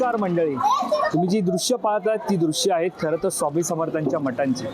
नमस्कार मंडळी. तुम्ही जी दृश्य पाहतात ती दृश्य आहेत खरं तर स्वामी समर्थांच्या मठांची.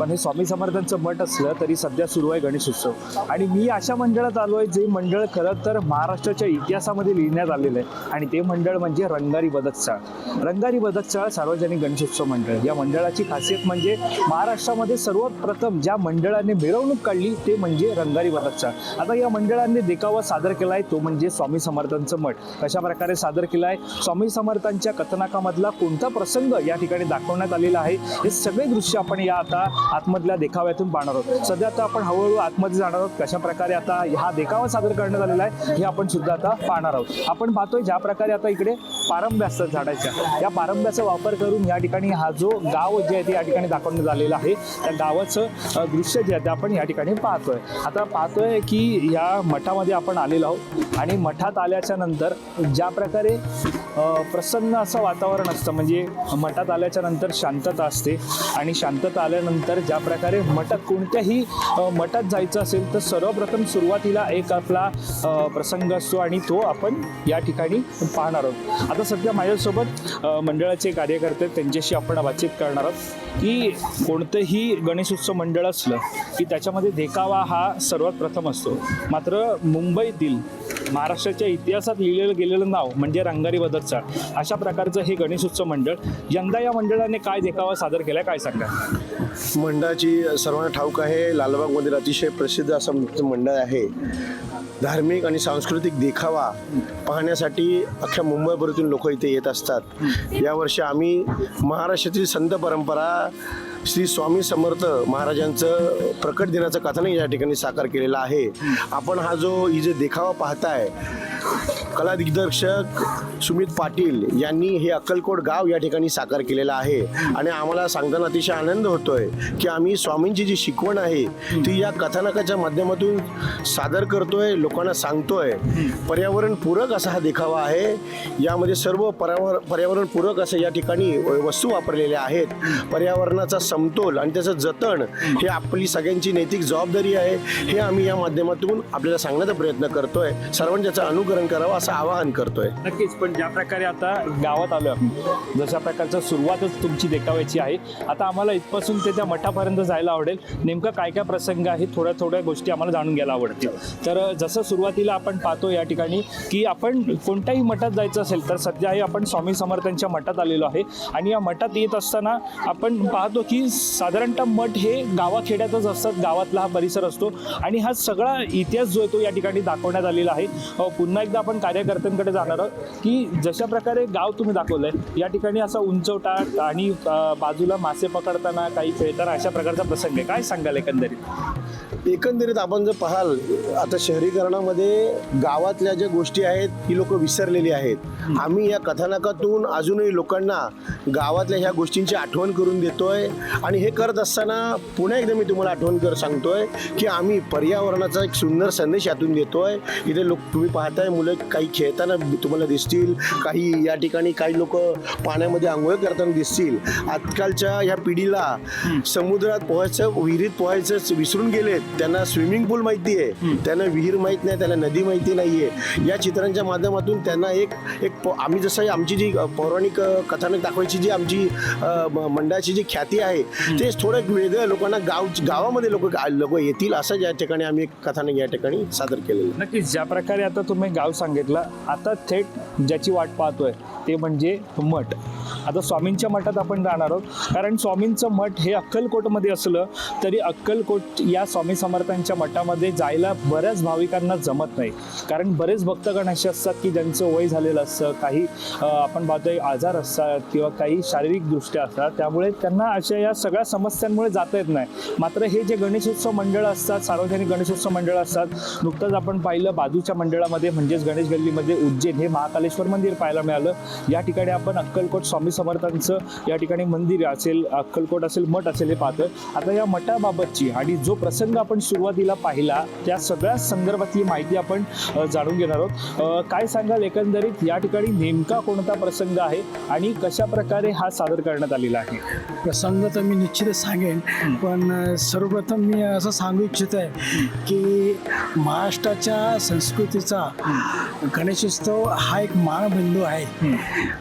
पण हे स्वामी समर्थांचं मठ असलं तरी सध्या सुरू आहे गणेश उत्सव. आणि मी अशा मंडळात आलो आहे जे मंडळ खरं तर महाराष्ट्राच्या इतिहासामध्ये लिहिण्यात आलेलं आहे. आणि ते मंडळ म्हणजे रंगारी बदकचाळ रंगारी बदकचाळ सार्वजनिक गणेशोत्सव मंडळ. या मंडळाची खासियत म्हणजे महाराष्ट्रामध्ये सर्वात प्रथम ज्या मंडळाने मिरवणूक काढली ते म्हणजे रंगारी बदकचाळ आता या मंडळाने देखावा सादर केला आहे तो म्हणजे स्वामी समर्थांचं मठ. कशा प्रकारे सादर केला आहे स्वामी समर्थांच्या कथनाकामधला कोणता प्रसंग या ठिकाणी दाखवण्यात आलेला आहे? हे सगळे दृश्य आपण या आता आतमधल्या देखाव्यातून पाहणार आहोत. सध्या आता आपण हळूहळू आतमध्ये जाणार आहोत. कशा प्रकारे आता हा देखावा सादर करण्यात आलेला आहे हे आपण सुद्धा आता पाहणार आहोत. आपण पाहतोय ज्या प्रकारे आता इकडे पारंब्या असतात झाडाच्या या पारंब्याचा वापर करून या ठिकाणी हा जो गाव जे आहे ते या ठिकाणी दाखवण्यात आलेला आहे. त्या गावाचं दृश्य जे आहे ते आपण या ठिकाणी पाहतोय. आता पाहतोय की या मठामध्ये आपण आलेलो आहोत. आणि मठात आल्याच्यानंतर ज्या प्रकारे प्रसन्न असं वातावरण असतं म्हणजे मठात आल्याच्यानंतर शांतता असते. आणि शांतता आल्यानंतर ज्या प्रकारे मठात कोणत्याही मठात जायचं असेल तर सर्वप्रथम सुरुवातीला एक आपला प्रसंग असतो आणि तो आपण या ठिकाणी पाहणार आहोत. आता सध्या माझ्यासोबत मंडळाचे कार्यकर्ते त्यांच्याशी आपण बातचीत करणार आहोत की कोणतंही गणेशोत्सव मंडळ असलं की त्याच्यामध्ये देखावा हा सर्वात प्रथम असतो. मात्र मुंबईतील महाराष्ट्राच्या इतिहासात लिहिलेलं गेलेलं नाव म्हणजे रंगारी बदकचाळ अशा प्रकारचं हे गणेशोत्सव मंडळ यंदा या मंडळाने काय देखावा सादर केला काय सांगा मंडळाची सर्वांना ठाऊक आहे. लालबागमधील अतिशय प्रसिद्ध असं मंडळ आहे. धार्मिक आणि सांस्कृतिक देखावा पाहण्यासाठी अख्ख्या मुंबईभरातून लोक इथे येत असतात. यावर्षी आम्ही महाराष्ट्रातील संत परंपरा श्री स्वामी समर्थ महाराजांचं प्रकट दिनाचं कथानक या ठिकाणी साकार केलेलं आहे. आपण हा जो ही जे देखावा पाहताय कला दिग्दर्शक सुमित पाटील यांनी हे अक्कलकोट गाव या ठिकाणी साकार केलेलं आहे. आणि आम्हाला सांगताना अतिशय आनंद होतोय की आम्ही स्वामींची जी शिकवण आहे ती या कथानकाच्या माध्यमातून सादर करतोय लोकांना सांगतोय. पर्यावरण पूरक असा हा देखावा आहे. यामध्ये सर्व पर्यावर पर्यावरण पूरक असं या ठिकाणी वस्तू वापरलेल्या आहेत. पर्यावरणाचा समतोल आणि त्याचं जतन हे आपली सगळ्यांची नैतिक जबाबदारी आहे हे आम्ही या माध्यमातून आपल्याला सांगण्याचा प्रयत्न करतोय. सर्वांनी त्याचं अनुकरण करावं असं आवाहन करतोय. नक्कीच पण ज्या प्रकारे आता गावात आलो आपण जशा प्रकारचं सुरुवातच तुमची देखावायची आहे. आता आम्हाला इथपासून ते त्या मठापर्यंत जायला आवडेल. नेमकं काय काय प्रसंग आहे थोड्या थोड्या गोष्टी आम्हाला जाणून घ्यायला आवडतील. तर जसं सुरुवातीला आपण पाहतो या ठिकाणी की आपण कोणत्याही मठात जायचं असेल तर सध्या हे आपण स्वामी समर्थांच्या मठात आलेलो आहे. आणि या मठात येत असताना आपण पाहतो की साधारणतः मठ हे गावाखेड्यातच असतात गावातला हा परिसर असतो. आणि हा सगळा इतिहास जो आहे तो या ठिकाणी दाखवण्यात आलेला आहे. पुन्हा एकदा आपण कार्यकर्त्यांकडे जाणार आहोत की जशा प्रकारे गाव तुम्ही दाखवलंय या ठिकाणी असा उंचवटा आणि बाजूला मासे पकडताना काही खेळताना अशा प्रकारचा प्रसंग आहे. काय सांगाल एकंदरीत? एकंदरीत आपण जर पाहाल आता शहरीकरणामध्ये गावातल्या ज्या गोष्टी आहेत ही लोक विसरलेली आहेत. आम्ही या कथानकातून अजूनही लोकांना गावातल्या ह्या गोष्टींची आठवण करून देतोय आणि हे करत असताना पुन्हा एकदा मी तुम्हाला आठवण कर सांगतोय की आम्ही पर्यावरणाचा एक सुंदर संदेश यातून देतोय. इथे लोक तुम्ही पाहताय मुलं काही खेळताना तुम्हाला दिसतील. काही या ठिकाणी काही लोक पाण्यामध्ये आंघोळ करताना दिसतील. आजकालच्या ह्या पिढीला समुद्रात पोहायचं विहिरीत पोहायचं विसरून गेलेत. त्यांना स्विमिंग पूल माहिती आहे. त्यांना विहीर माहीत नाही त्यांना नदी माहिती नाहीये. या चित्रांच्या माध्यमातून त्यांना एक एक आम्ही जसं आमची जी पौराणिक कथानक दाखवायची जी आमची मंडळाची जी ख्याती आहे तेच थोडं वेगळं लोकांना गाव गावामध्ये लोक लोक येतील असं या ठिकाणी आम्ही एक कथानक या ठिकाणी सादर केलेलं. नक्कीच. ज्या प्रकारे आता तुम्ही गाव सांगितलं आता थेट ज्याची वाट पाहतोय ते म्हणजे मठ. आता स्वामींच्या मठात आपण जाणार आहोत. कारण स्वामींचं मठ हे अक्कलकोटमध्ये असलं तरी अक्कलकोट या स्वामी समर्थांच्या मठामध्ये जायला बऱ्याच भाविकांना जमत नाही. कारण बरेच भक्तगण असे असतात की ज्यांचं वय झालेलं असतं काही आपण पाहतोय आजार असतात किंवा काही शारीरिक दृष्ट्या असतात. त्यामुळे त्यांना अशा या सगळ्या समस्यांमुळे जाता येत नाही. मात्र हे जे गणेशोत्सव मंडळ असतात सार्वजनिक गणेशोत्सव मंडळ असतात नुकतंच आपण पाहिलं बाजूच्या मंडळामध्ये म्हणजेच गणेश गल्लीमध्ये उज्जैन हे महाकालेश्वर मंदिर पाहायला मिळालं. या ठिकाणी आपण अक्कलकोट स्वामी समर्थांचं या ठिकाणी मंदिर असेल अक्कलकोट असेल मठ असेल हे पाहतोय. आता या मठाबाबतची आणि जो प्रसंग आपण सुरुवातीला पाहिला त्या सगळ्या संदर्भातली माहिती आपण जाणून घेणार आहोत. काय सांगाल एकंदरीत? या ठिकाणी नेमका कोणता प्रसंग आहे आणि कशा प्रकारे हा सादर करण्यात आलेला आहे? प्रसंग तर मी निश्चितच सांगेन पण सर्वप्रथम मी असं सांगू इच्छित आहे की महाराष्ट्राच्या संस्कृतीचा गणेशोत्सव हा एक मानबिंदू आहे.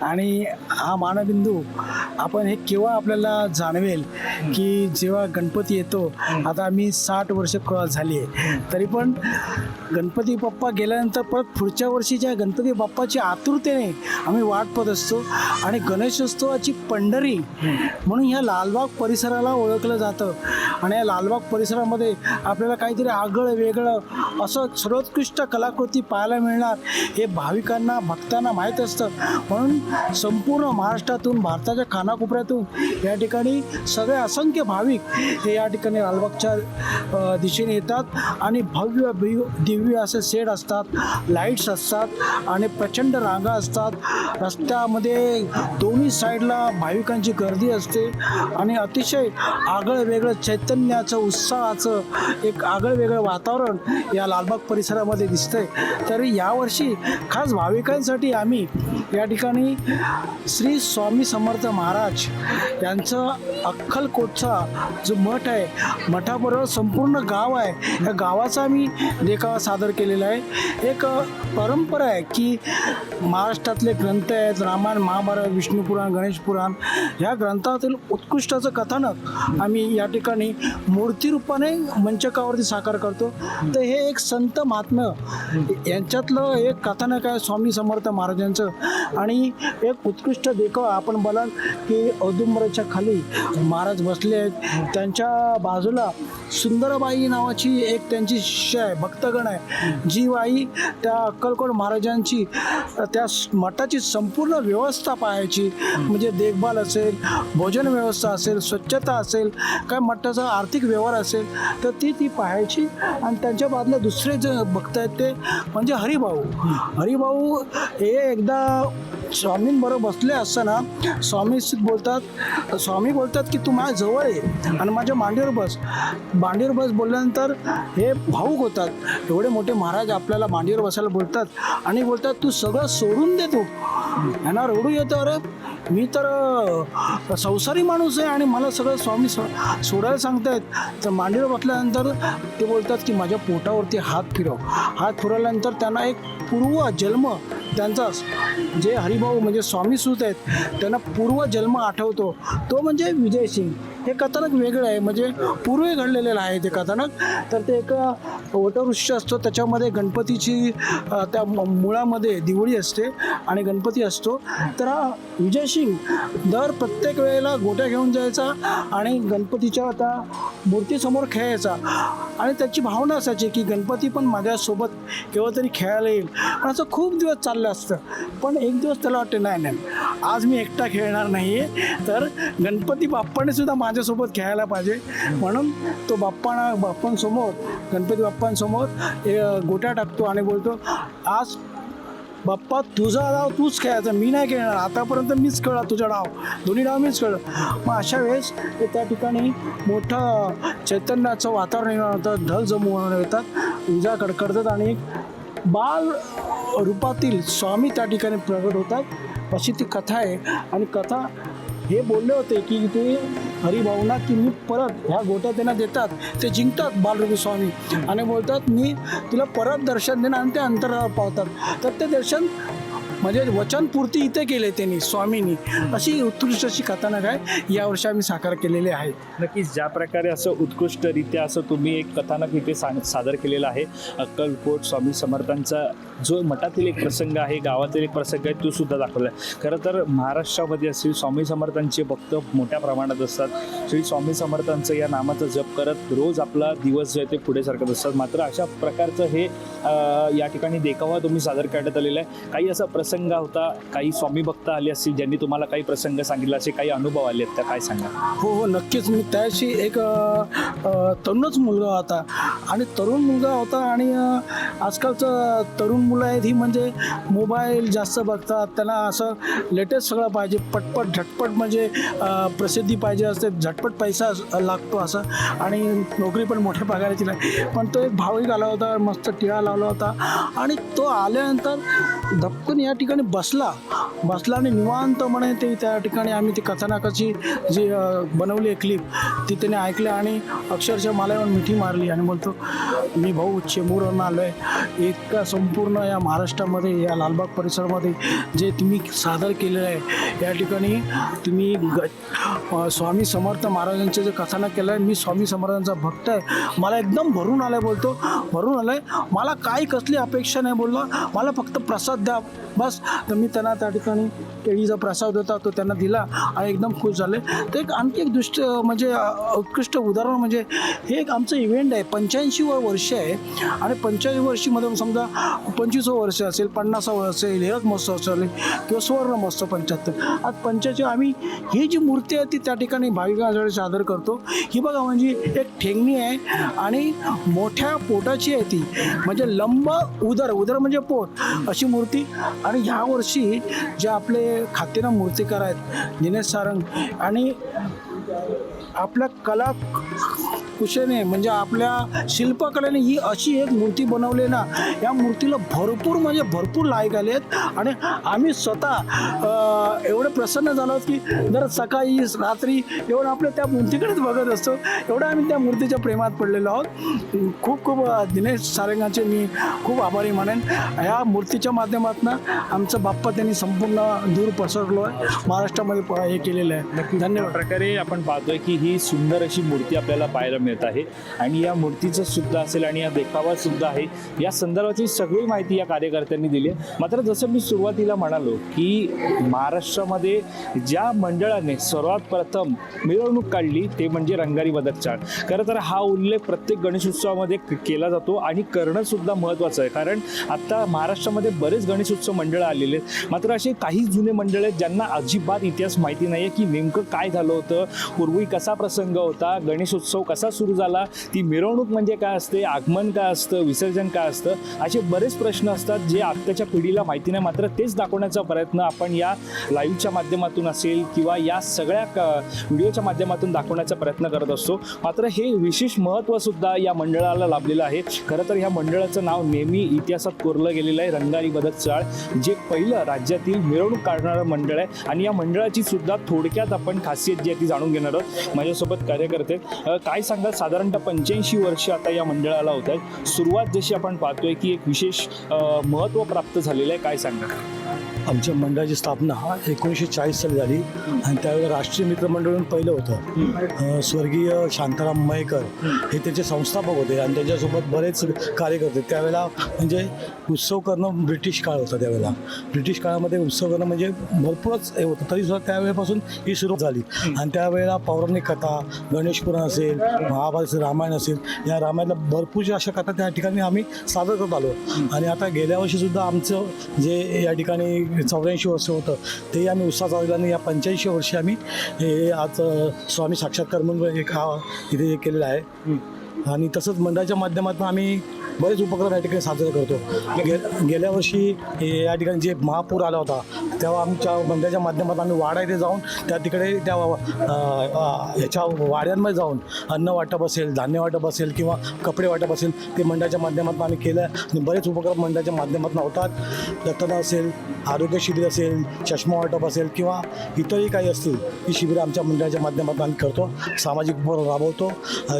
आणि हा मानबिंदू आपण हे केव्हा आपल्याला जाणवेल की जेव्हा गणपती येतो आता आम्ही साठ वर्ष क्रॉस झाली आहे. तरी पण गणपती बाप्पा गेल्यानंतर परत पुढच्या वर्षीच्या गणपती बाप्पाची आतुरतेने आम्ही वाट पाहत असतो आणि गणेशोत्सवाची पंढरी म्हणून ह्या लालबाग परिसराला ओळखलं जातं. आणि या लालबाग परिसरामध्ये आपल्याला काहीतरी आगळं वेगळं असं सर्वोत्कृष्ट कलाकृती पाहायला मिळणार हे भाविकांना भक्तांना माहीत असतं. म्हणून संपूर्ण महाराष्ट्रातून भारताच्या खान कानाकोपऱ्यातून या ठिकाणी सगळे असंख्य भाविक हे या ठिकाणी लालबागच्या दिशेने येतात आणि भव्य भि- दिव्य असे सेड असतात लाईट्स असतात आणि प्रचंड रांगा असतात. रस्त्यामध्ये दोन्ही साईडला भाविकांची गर्दी असते आणि अतिशय आगळं वेगळं चैतन्याचं उत्साहाचं एक आगळं वेगळं वातावरण या लालबाग परिसरामध्ये दिसतंय. तर यावर्षी खास भाविकांसाठी आम्ही या ठिकाणी श्री स्वामी समर्थ महाराज यांचं अक्कलकोटचा जो मठ आहे मठाबरोबर संपूर्ण गाव आहे. या गावाचा आम्ही देखावा सादर केलेला आहे. एक परंपरा आहे की महाराष्ट्रातले ग्रंथ आहेत रामायण महाभारत विष्णुपुराण गणेशपुराण ह्या ग्रंथातील उत्कृष्टाचं कथानक आम्ही या ठिकाणी मूर्तिरूपाने मंचकावरती साकार करतो. तर हे एक संत महात्म्य यांच्यातलं एक कथानक आहे स्वामी समर्थ महाराजांचं. आणि एक उत्कृष्ट देखावा आपण बघाल की औदुंबराच्या खाली महाराज बसले आहेत. त्यांच्या बाजूला सुंदरबाई नावाची एक त्यांची शिष्य आहे भक्तगण आहे. जी बाई त्या अक्कलकोट महाराजांची त्या मठाची संपूर्ण व्यवस्था पाहायची. म्हणजे देखभाल असेल भोजन व्यवस्था असेल स्वच्छता असेल काय मठाचा आर्थिक व्यवहार असेल तर ती ती पाहायची. आणि त्यांच्या बाजूला दुसरे जे भक्त आहेत ते म्हणजे हरिभाऊ. हरिभाऊ हे एकदा स्वामींबरोबर बसले असताना स्वामी बोलतात स्वामी बोलतात की तू माझ्या जवळ आहे आणि माझ्या मांडीवर बस. मांडीवर बस बोलल्यानंतर हे भाऊक होतात. एवढे मोठे महाराज आपल्याला मांडीवर बसायला बोलतात आणि बोलतात तू सगळं सोडून दे तू. यांना रडू येतं अरे मी तर संसारी माणूस आहे आणि मला सगळं स्वामी सो सोडायला सांगतायत. तर मांडीवर बसल्यानंतर ते बोलतात की माझ्या पोटावरती हात फिरव. हात फिरवल्यानंतर त्यांना एक पूर्व जन्म त्यांचा जे हरिभाऊ म्हणजे स्वामी सूत आहेत त्यांना पूर्व जन्म आठवतो. तो म्हणजे विजयसिंग. हे कथानक वेगळं आहे. म्हणजे पूर्वी घडलेलं आहे ते कथानक. तर ते एक वटवृक्ष असतो. त्याच्यामध्ये गणपतीची त्या मुळामध्ये दिवळी असते आणि गणपती असतो. तर हा विजयसिंग दर प्रत्येक वेळेला गोट्या घेऊन जायचा आणि गणपतीच्या त्या मूर्तीसमोर खेळायचा. आणि त्याची भावना असायची की गणपती पण माझ्यासोबत केव्हा तरी खेळायला येईल. पण असं खूप दिवस चाललं असतं. पण एक दिवस त्याला वाटते नाही नाही आज मी एकटा खेळणार नाही आहे तर गणपती बाप्पाने सुद्धा माझ्यासोबत खेळायला पाहिजे. म्हणून तो बाप्पाना बाप्पांसमोर गणपती बाप्पांसमोर गोट्या टाकतो आणि बोलतो आज बाप्पा तुझा डाव तूच खेळायचा. मी नाही खेळणार. आतापर्यंत मीच खेळला तुझा डाव. दोन्ही डाव मीच खेळलं. मग अशा वेळेस ते त्या ठिकाणी मोठं चैतन्याचं वातावरण निर्माण होतं. ढल जमवून येतात विजा कडकडतात आणि बाल रूपातील स्वामी त्या ठिकाणी प्रगट होतात. अशी ती कथा आहे. आणि कथा हे बोलले होते की ते हरिभाऊंना की मी परत ह्या गोट्या त्यांना देतात ते जिंकतात बालरूपी स्वामी. आणि बोलतात मी तुला परत दर्शन देणार आणि ते अंतरावर पावतात. तर ते दर्शन म्हणजे वचनपूर्ती इथे केले त्यांनी स्वामींनी. अशी उत्कृष्ट अशी कथानक आहे. यावर्षी आम्ही साकार केलेले आहे. नक्कीच ज्या प्रकारे असं उत्कृष्टरित्या असं तुम्ही एक कथानक इथे सांग सादर केलेलं आहे अक्कलकोट स्वामी समर्थांचा जो मठातील एक प्रसंग आहे गावातील एक प्रसंग आहे तो सुद्धा दाखवला आहे खरं तर महाराष्ट्रामध्ये असेल स्वामी समर्थांचे भक्त मोठ्या प्रमाणात असतात. श्री स्वामी समर्थांचं या नामाचा जप करत रोज आपला दिवस जो आहे ते पुढे सरकत असतात. मात्र अशा प्रकारचं हे या ठिकाणी देखावा तुम्ही सादर करण्यात आलेला आहे. काही असा प्रसंग प्रसंग होता. काही स्वामी भक्त आले असतील ज्यांनी तुम्हाला काही प्रसंग सांगितला असे काही अनुभव आले आहेत त्या काय सांगा? हो हो नक्कीच. मी त्याशी एक अ, अ, तरुणच मुलगा होता. आणि तरुण मुलगा होता आणि अ, आजकालचं तरुण मुलं आहेत ही म्हणजे मोबाईल जास्त बघतात. त्यांना असं लेटेस्ट सगळं पाहिजे. पटपट झटपट म्हणजे अ, प्रसिद्धी पाहिजे असते. झटपट पैसा अस- लागतो असं. आणि नोकरी पण मोठ्या पगाराची नाही. पण तो एक भाविक आला होता मस्त टिळा लावला होता. आणि तो आल्यानंतर धपकन या ठिकाणी बसला बसला आणि निवांतपणे ते त्या ठिकाणी आम्ही ती कथानकाची जी बनवली आहे क्लिप ती त्याने ऐकली आणि अक्षरशः मला येऊन मिठी मारली आणि बोलतो मी भाऊ चेंबूरवरून आलो आहे इतका संपूर्ण या महाराष्ट्रामध्ये या लालबाग परिसरामध्ये जे तुम्ही सादर केलेलं आहे या ठिकाणी तुम्ही ग स्वामी समर्थ महाराजांचे जे कथानक केलं आहे मी स्वामी समर्थांचा भक्त आहे. मला एकदम भरून आलं बोलतो भरून आलं आहे मला काही कसली अपेक्षा नाही बोललो. मला फक्त प्रसाद द्या. बस तर मी त्यांना त्या ठिकाणी केळीचा प्रसाद होता तो त्यांना दिला आणि एकदम खुश झाले. तर एक आणखी एक दृष्ट म्हणजे उत्कृष्ट उदाहरण म्हणजे हे एक आमचं इव्हेंट आहे. पंच्याऐंशी वर्ष आहे. आणि पंच्याऐंशी वर्षीमध्ये समजा पंचवीस वर्ष असेल पन्नासावं वर्ष असेल हिरक महोत्सव असेल किंवा सुवर्ण महोत्सव पंच्याहत्तर. आज पंच्याऐंशी आम्ही ही जी मूर्ती आहे ती त्या ठिकाणी भाविकांसाठी सादर करतो. ही बघा म्हणजे एक ठेंगणी आहे आणि मोठ्या पोटाची आहे ती. म्हणजे लंब उदर उदर म्हणजे पोट अशी मूर्ती. आणि ह्या वर्षी जे आपले खातेना मूर्तिकार आहेत दिनेश सारंग आणि आपल्या कला कुशेने म्हणजे आपल्या शिल्पकलेने ही अशी एक मूर्ती बनवली ना या मूर्तीला भरपूर म्हणजे भरपूर लायक आले आहेत आणि आम्ही स्वतः एवढे प्रसन्न झालो की जर सकाळी रात्री एवढं आपल्या त्या मूर्तीकडेच बघत असतो. एवढं आम्ही त्या मूर्तीच्या प्रेमात पडलेलो आहोत. खूप खूप दिनेश सारंगाचे मी खूप आभारी मानेन. या मूर्तीच्या माध्यमातून आमचं बाप्पा त्यांनी संपूर्ण दूर पसरलो आहे. महाराष्ट्रामध्ये हे केलेलं आहे. धन्यवाद. प्रकारे आपण पाहतोय की ही सुंदर अशी मूर्ती आपल्याला पाहायला मिळत आहे. आणि या मूर्तीचं सुद्धा असेल आणि या देखावा सुद्धा आहे. या संदर्भाची सगळी माहिती या कार्यकर्त्यांनी दिली आहे. मात्र जसं मी सुरुवातीला म्हणालो की महाराष्ट्रामध्ये ज्या मंडळाने सर्वात प्रथम मिरवणूक काढली ते म्हणजे रंगारी बदकचाळ खरं तर हा उल्लेख प्रत्येक गणेशोत्सवामध्ये उत्सवामध्ये केला जातो आणि करणं सुद्धा महत्त्वाचं आहे. कारण आता महाराष्ट्रामध्ये बरेच गणेशोत्सव मंडळं आलेले आहेत. मात्र असे काही जुने मंडळ आहेत ज्यांना अजिबात इतिहास माहिती नाही आहे की नेमकं काय झालं होतं पूर्वी कसा प्रसंग होता गणेशोत्सव कसा सुरू झाला. ती मिरवणूक म्हणजे काय असते? आगमन काय असतं? विसर्जन काय असतं? असे बरेच प्रश्न असतात जे आत्ताच्या पिढीला माहिती नाही. मात्र तेच दाखवण्याचा प्रयत्न आपण या लाईव्हच्या माध्यमातून असेल किंवा या सगळ्या क- व्हिडिओच्या माध्यमातून दाखवण्याचा प्रयत्न करत असतो. मात्र हे विशेष महत्त्व सुद्धा या मंडळाला लाभलेलं आहे. खरं तर ह्या मंडळाचं नाव नेहमी इतिहासात कोरलं गेलेलं आहे. रंगारी मदत चाळ जे पहिलं राज्यातील मिरवणूक काढणारं मंडळ आहे. आणि या मंडळाची सुद्धा थोडक्यात आपण खासियत जी आहे ती जाणून घेणार आहोत. माझ्यासोबत कार्यकर्ते काय काय सांगाल साधारणतः पंच्याऐंशी वर्ष आता या मंडळाला होत आहेत. सुरुवात जशी आपण पाहतोय की एक विशेष महत्त्व महत्त्व प्राप्त झालेलं आहे. काय सांगणार? आमच्या मंडळाची स्थापना एकोणीसशे चाळीस साली झाली. आणि त्यावेळेला राष्ट्रीय मित्र मंडळ म्हणून पहिलं होतं. स्वर्गीय शांताराम मयेकर हे त्याचे संस्थापक होते आणि त्याच्यासोबत बरेच कार्यकर्ते त्यावेळेला म्हणजे उत्सव करणं ब्रिटिश काळ होता त्यावेळेला. ब्रिटिश काळामध्ये उत्सव करणं म्हणजे भरपूरच हे होतं. तरीसुद्धा त्यावेळेपासून ही सुरुवात झाली. आणि त्यावेळेला पौराणिक कथा गणेश पुराण असेल महाभारत असेल रामायण असेल या रामायणाला भरपूरच्या अशा कथा त्या ठिकाणी आम्ही सादर करत आलो. आणि आता गेल्या वर्षीसुद्धा आमचं जे या ठिकाणी चौऱ्याऐंशी वर्ष होतं. ते आम्ही उत्साह आणि या पंच्याऐंशी वर्षी आम्ही हे आज स्वामी साक्षात्कार म्हणून एक हा इथे केलेला आहे. आणि तसंच मंडळाच्या माध्यमातून आम्ही बरेच उपक्रम या ठिकाणी साजरे करतो. गे गेल्या वर्षी या ठिकाणी जे महापूर आला होता तेव्हा आमच्या मंडळाच्या माध्यमातून आम्ही वाडा इथे जाऊन त्या तिकडे त्या ह्याच्या वाड्यांमध्ये जाऊन अन्न वाटप असेल धान्य वाटप असेल किंवा कपडे वाटप असेल ते मंडळाच्या माध्यमातून आम्ही केलं. आणि बरेच उपक्रम मंडळाच्या माध्यमातून होतात. दत्तदा असेल आरोग्य शिबिर असेल चष्मा वाटप असेल किंवा इतरही काही असतील ही शिबिरं आमच्या मंडळाच्या माध्यमातून आम्ही करतो. सामाजिक उपक्रम राबवतो.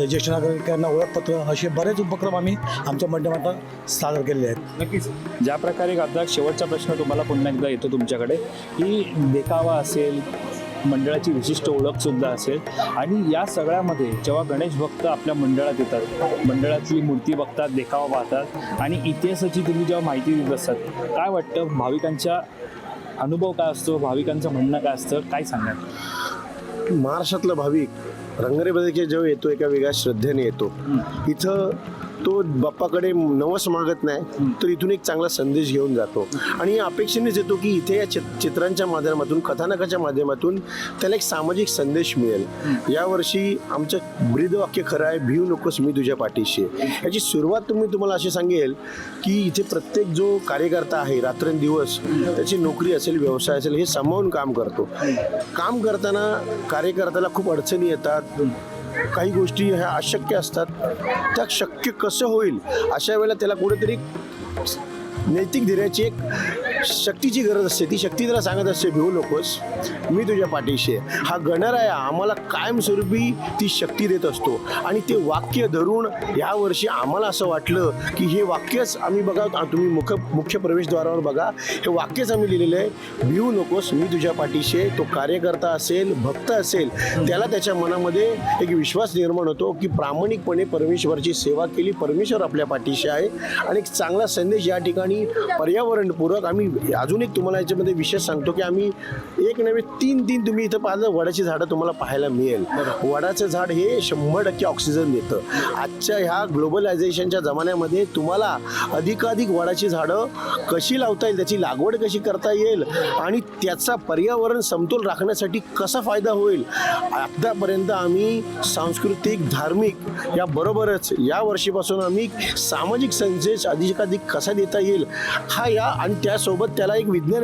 ज्येष्ठ नागरिकांना ओळखपत्र असे बरेच उपक्रम आम्ही आमच्या माध्यमातून सादर केलेले आहेत. नक्कीच. ज्या प्रकारे आता शेवटचा प्रश्न तुम्हाला पुन्हा एकदा येतो तुमच्याकडे की देखावा असेल मंडळाची विशिष्ट ओळख सुद्धा असेल. आणि या सगळ्यामध्ये जेव्हा गणेश भक्त आपल्या मंडळात येतात मंडळातली मूर्ती बघतात देखावा पाहतात आणि इतिहासाची तुम्ही जेव्हा माहिती देत असतात काय वाटतं? भाविकांच्या अनुभव काय असतो? भाविकांचं म्हणणं काय असतं? काय सांगाल? महाराष्ट्रातला भाविक रंगरेबदके जेव्हा येतो एका वेगळ्या श्रद्धेने येतो. इथं तो बाप्पाकडे नवस मागत नाही तर इथून एक चांगला संदेश घेऊन जातो. आणि या अपेक्षेनेच येतो की इथे या चित्रांच्या माध्यमातून कथानकाच्या माध्यमातून त्याला एक सामाजिक संदेश मिळेल. यावर्षी आमचं ब्रीदवाक्य खरं आहे भिऊ नकोस मी तुझ्या पाठीशी याची सुरुवात तुम्ही तुम्हाला अशी सांगेल की इथे प्रत्येक जो कार्यकर्ता आहे रात्रंदिवस त्याची नोकरी असेल व्यवसाय असेल हे सामावून काम करतो. काम करताना कार्यकर्त्याला खूप अडचणी येतात. काही गोष्टी ह्या अशक्य असतात. त्या शक्य कसं होईल? अशा वेळेला त्याला कुठेतरी नैतिक धैर्याची एक शक्तीची गरज असते. ती शक्ती त्याला सांगत असते भिवू नकोस. मी तुझ्या पाठीशी आहे. हा गणराया आम्हाला कायमस्वरूपी ती शक्ती देत असतो. आणि ते वाक्य धरून यावर्षी आम्हाला असं वाटलं की हे वाक्यच आम्ही बघा तुम्ही मुख मुख्य प्रवेशद्वारावर बघा. हे वाक्यच आम्ही लिहिलेलं आहे भिवू नकोस. मी तुझ्या पाठीशी तो कार्यकर्ता असेल भक्त असेल त्याला त्याच्या मनामध्ये एक विश्वास निर्माण होतो की प्रामाणिकपणे परमेश्वराची सेवा केली. परमेश्वर आपल्या पाठीशी आहे. आणि एक चांगला संदेश या ठिकाणी पर्यावरणपूरक आम्ही अजून एक तुम्हाला याच्यामध्ये विशेष सांगतो की आम्ही एक नव्हे तीन तीन तुम्ही इथं पाहिलं वडाची झाडं तुम्हाला पाहायला मिळेल. वडाचं झाड हे शंभर टक्के ऑक्सिजन देतं. आजच्या ह्या ग्लोबलायझेशनच्या जमान्यामध्ये तुम्हाला अधिकाधिक वडाची झाडं कशी लावता येईल त्याची लागवड कशी करता येईल आणि त्याचा पर्यावरण समतोल राखण्यासाठी कसा फायदा होईल आतापर्यंत आम्ही सांस्कृतिक धार्मिक या बरोबरच या वर्षीपासून आम्ही सामाजिक संदेश अधिकाधिक कसा देता येईल हा या आणि त्यासोबत त्याला एक विज्ञान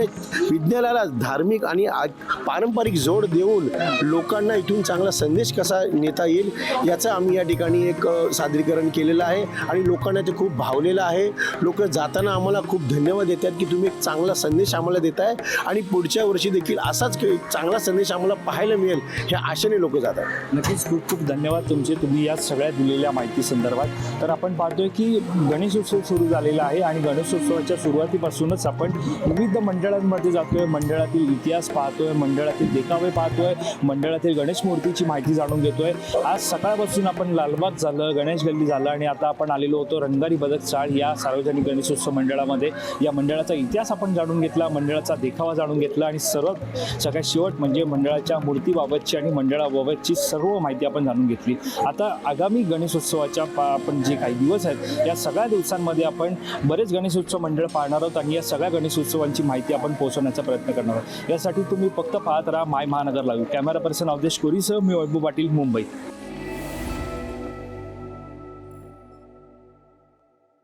विज्ञानाला धार्मिक आणि आ- पारंपरिक जोड देऊन लोकांना इथून चांगला संदेश कसा नेता येईल याचं आम्ही या ठिकाणी एक सादरीकरण केलेलं आहे. आणि लोकांना ते खूप भावलेलं आहे. लोक जाताना आम्हाला खूप धन्यवाद देतात की तुम्ही एक चांगला संदेश आम्हाला देताय. आणि पुढच्या वर्षी देखील असाच चांगला संदेश आम्हाला पाहायला मिळेल ह्या आशेने लोक जातात. नक्कीच खूप खूप धन्यवाद तुमचे. तुम्ही या सगळ्या दिलेल्या माहिती संदर्भात. तर आपण पाहतोय की गणेशोत्सव सुरू झालेला आहे आणि गणेशोत्सवाच्या सुरुवातीपासूनच आपण विविध मंडळांमध्ये जातोय मंडळातील इतिहास पाहतोय मंडळातील देखावे पाहतोय मंडळातील गणेश मूर्तीची माहिती जाणून घेतोय. आज सकाळपासून आपण लालबाग झालं गणेश गल्ली झालं आणि आता आपण आलेलो होतो रंगारी बदक चाळ या सार्वजनिक गणेशोत्सव मंडळामध्ये. या मंडळाचा इतिहास आपण जाणून घेतला मंडळाचा देखावा जाणून घेतला आणि सर्व सगळ्यात शेवट म्हणजे मंडळाच्या मूर्तीबाबतची आणि मंडळाबाबतची सर्व माहिती आपण जाणून घेतली. आता आगामी गणेशोत्सवाच्या पा आपण जे काही दिवस आहेत या सगळ्या दिवसांमध्ये आपण बरेच गणेशोत्सव मंडळ पाहणार आहोत आणि या सगळ्या गणेशोत्सवांची माहिती आपण पोहोचवण्याचा प्रयत्न करणार आहोत. यासाठी तुम्ही फक्त पाहत राहा my Mahanagar live camera person Avdhesh कोरीसह मी वैभव पाटील मुंबई.